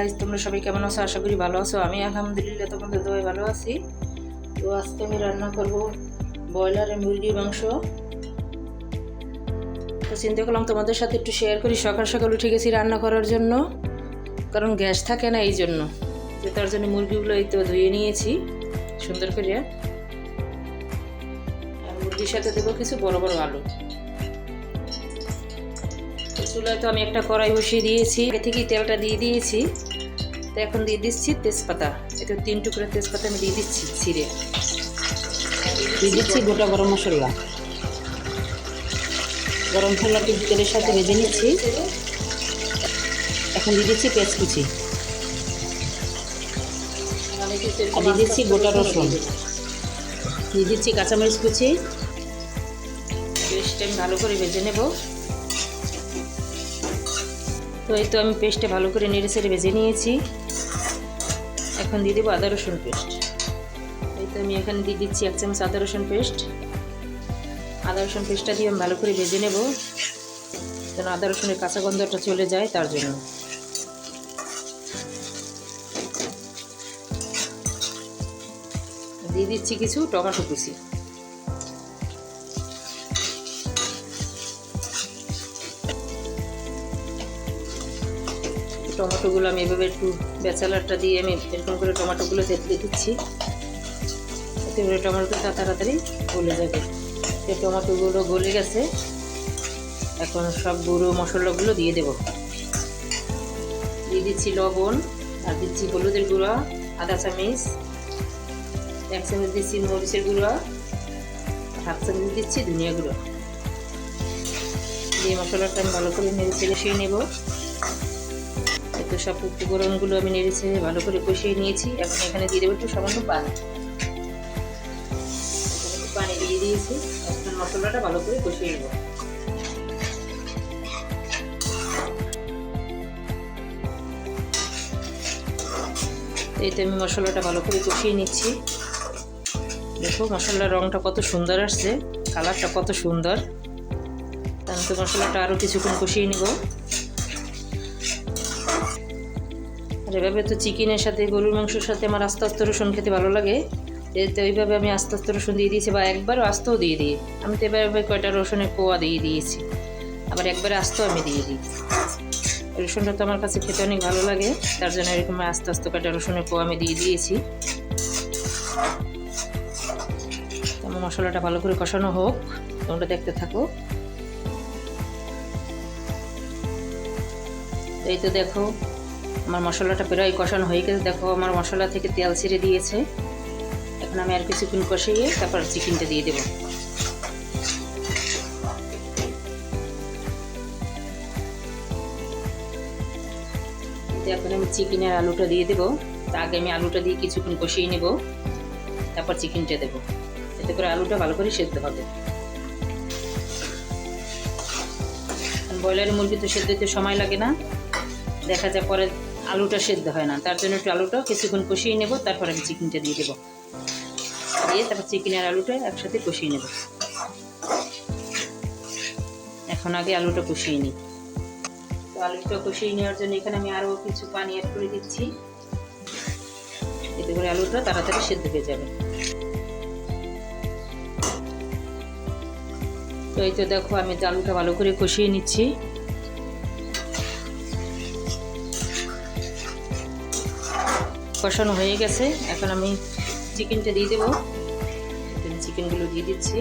Guys তোমরা সবাই কেমন আছো? আশা করি ভালো আছো। আমি আলহামদুলিল্লাহ তোমাদের দোয়াই ভালো আছি। তো আজকে আমি রান্না করব ব্রয়লারের মুরগির মাংস। তো চিন্তা করলাম তোমাদের সাথে একটু শেয়ার করি। সকাল সকাল উঠে গেছি রান্না করার জন্য। কারণ গ্যাস থাকে না এই জন্য। তো তার জন্য মুরগিগুলো এই তো ধুয়ে নিয়েছি সুন্দর করে। আর মুরগির সাথে দেবো কিছু বড় বড় আলু। চুলায় তো আমি একটা কড়াই বসিয়ে দিয়েছি। আগে থেকেই তেলটা দিয়ে দিয়েছি। তো এখন দিয়ে দিচ্ছি তেজপাতা। এটা তিন টুকরো তেজপাতা আমি দিয়ে দিচ্ছি ছিঁড়ে। দিয়ে দিচ্ছি গোটা গরম মশলা। গরম মশলাটি তেলের সাথে ভেজে নিচ্ছি। এখন দিয়ে দিচ্ছি পেঁয়াজ কুচি আর দিয়ে দিচ্ছি গোটা রসুন। দিয়ে দিচ্ছি কাঁচামরিচ কুচি। পেস্টটা আমি ভালো করে ভেজে নেব। তো এই তো আমি পেস্টটা ভালো করে নেড়ে সেড়ে ভেজে নিয়েছি। এখন দিয়ে দেবো আদা রসুন পেস্ট। এই তো আমি এখানে দিয়ে দিচ্ছি এক চামচ আদা রসুন পেস্ট। আদা রসুন পেস্টটা দিয়ে আমি ভালো করে ভেজে নেব, যেন আদা রসুনের কাঁচা গন্ধটা চলে যায় তার জন্য। দিয়ে দিচ্ছি কিছু টমেটো কুচি। টমেটোগুলো আমি এভাবে একটু বেচালারটা দিয়ে আমি এরকম করে টমেটোগুলো তেতলে দিচ্ছি। এতে করে টমেটোটা তাড়াতাড়ি গলে যাবে। এই টমেটোগুলো গলে গেছে। এখন সব গুঁড়ো মশলাগুলো দিয়ে দেব। দিয়ে দিচ্ছি লবণ আর দিচ্ছি হলুদের গুঁড়া আধা চামিচ, এক চামচ দিচ্ছি মরিচের গুঁড়া, হাফ চামচ দিচ্ছি ধনিয়া গুঁড়ো। দিয়ে মশলাটা আমি ভালো করে নেড়ে শুয়ে নেব। সব উপকরণগুলো আমি নেড়েছে ভালো করে কষিয়ে নিয়েছি। এখন এখানে দিয়ে দেবো একটু সামান্য পানি। পানি দিয়ে দিয়েছি। এখন মশলাটা ভালো করে কষিয়ে নেব। এই তো আমি মশলাটা ভালো করে কষিয়ে নিচ্ছি। দেখো মশলার রঙটা কত সুন্দর আসছে, কালারটা কত সুন্দর। তো মশলাটা আরও কিছুক্ষণ কষিয়ে নেব। আর এভাবে তো চিকেনের সাথে, গরুর মাংসের সাথে আমার আস্তে আস্তে রসুন খেতে ভালো লাগে তো ওইভাবে আমি আস্তে আস্তে রসুন দিয়ে দিয়েছি বা একবারও আস্তেও দিয়ে দিই। আমি তো এভাবে কয়টা রসুনের কোয়া দিয়ে দিয়েছি। আবার একবারে আস্তেও আমি দিয়ে দিই। রসুনটা তো আমার কাছে খেতে অনেক ভালো লাগে, তার জন্য এরকম আস্তে আস্তে কয়টা রসুনের কোয়া আমি দিয়ে দিয়েছি। আমার মশলাটা ভালো করে কষানো হোক, তোমরা দেখতে থাকো। এই তো দেখো আমার মশলাটা প্রায় কষানো হয়ে গেছে। দেখো, আমার মশলা থেকে তেল ছেড়ে দিয়েছে। এখন আমি আর কিছুক্ষণ কষিয়ে তারপর চিকেনটা দিয়ে দেবো। এখন আমি চিকেনের আলুটা দিয়ে দেবো। তা আগে আমি আলুটা দিয়ে কিছুক্ষণ কষিয়ে নেব। তারপর চিকেনটা দেবো। এতে করে আলুটা ভালো করে সেদ্ধ হবে। ব্রয়লারের মুরগি তো সেদ্ধ সময় লাগে না। দেখা যায় পরে আলুটা সেদ্ধ হয় না। তার জন্য একটু আলুটা কিছুক্ষণ কষিয়ে নেব, তারপর আমি চিকেনটা দিয়ে দেবো। দিয়ে তারপর চিকেন আর আলুটা একসাথে কষিয়ে নেব। এখন আগে আলুটা কষিয়ে নিই। তো আলুটা কষিয়ে নেওয়ার জন্য এখানে আমি আরও কিছু পানি অ্যাড করে দিচ্ছি। এতে করে আলুটা তাড়াতাড়ি সেদ্ধ হয়ে যাবে। তো এই তো দেখো, আমি আলুটা ভালো করে কষিয়ে নিচ্ছি। কষানো হয়ে গেছে। এখন আমি চিকেনটা দিয়ে দেবো। চিকেনগুলো দিয়ে দিচ্ছি।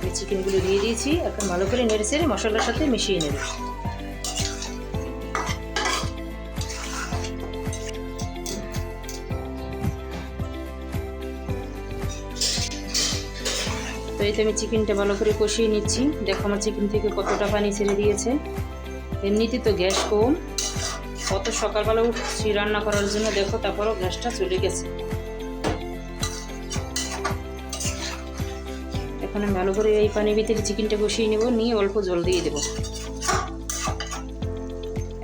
আমি চিকেনগুলো দিয়ে দিয়েছি। এখন ভালো করে নেড়ে চেড়ে মশলার সাথে মিশিয়ে নেব। তো এই তো আমি চিকেনটা ভালো করে কষিয়ে নিচ্ছি। দেখো আমার চিকেন থেকে কতটা পানি ছেড়ে দিয়েছে। এমনিতে তো গ্যাস কম। কত সকালবেলা উঠছি রান্না করার জন্য, দেখো তারপরও গ্যাসটা চলে গেছে। এখন আমি ভালো করে এই পানির ভিতরে চিকেনটা বসিয়ে নেব, নিয়ে অল্প জল দিয়ে দেবো।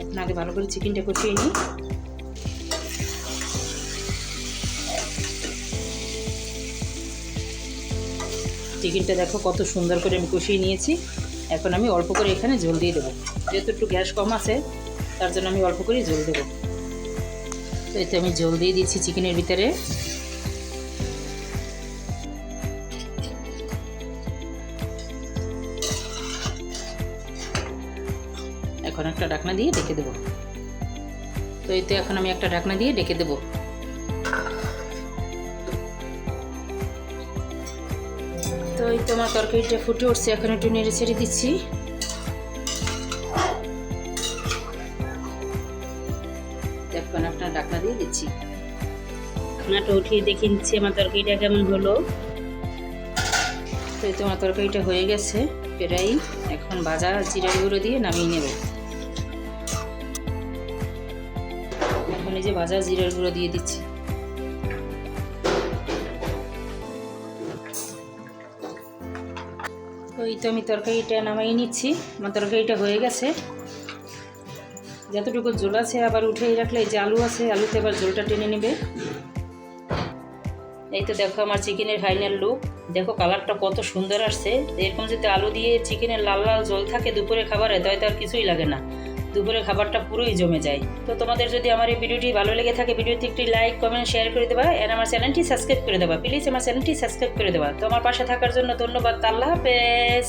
এখন আগে ভালো করে চিকেনটা কষিয়ে নিই। চিকেনটা দেখো কত সুন্দর করে আমি কষিয়ে নিয়েছি। এখন আমি অল্প করে এখানে জল দিয়ে দেবো। যেহেতু একটু গ্যাস কম আছে তার জন্য আমি অল্প করে জল দেবো। তো এতে আমি জল দিয়ে দিচ্ছি চিকেনের ভিতরে। এখন একটা ঢাকনা দিয়ে ডেকে দেবো। তো এতে এখন আমি একটা ঢাকনা দিয়ে ডেকে দেবো। তো এই তো আমার তরকারিটা ফুটে উঠছে, এখন একটু নেড়ে ছেড়ে দিচ্ছি। এখন আপনার ঢাকনা দিয়ে দিচ্ছি। ঢাকনাটা উঠিয়ে দেখে নিচ্ছি আমার তরকারিটা কেমন হলো? তো আমার তরকারিটা হয়ে গেছে প্রায় এখন ভাজা জিরা গুঁড়ো দিয়ে নামিয়ে নেব। এখন এই যে ভাজা জিরার গুঁড়ো দিয়ে দিচ্ছি। এই তো আমি তরকারিটা নামিয়ে নিচ্ছি আমার তরকারিটা হয়ে গেছে। যতটুকু জল আছে আবার উঠেই রাখলে, এই যে আলু আছে, আলুতে আবার জলটা টেনে নেবে। এই তো দেখো আমার চিকেনের ফাইনাল লুক দেখো কালারটা কত সুন্দর আসছে। এরকম যদি আলু দিয়ে চিকেনের লাল লাল জল থাকে দুপুরে খাবারে তাই তো আর কিছুই লাগে না। দুপুরে খাবারটা পুরোই জমে যায়। তো তোমাদের যদি আমার এই ভিডিওটি ভালো লেগে থাকে, ভিডিওতে একটি লাইক কমেন্ট শেয়ার করে দেবা আর আমার চ্যানেলটি সাবস্ক্রাইব করে দেবা। প্লিজ আমার চ্যানেলটি সাবস্ক্রাইব করে দেবা। তো আমার পাশে থাকার জন্য ধন্যবাদ। আল্লাহ হাফেজ।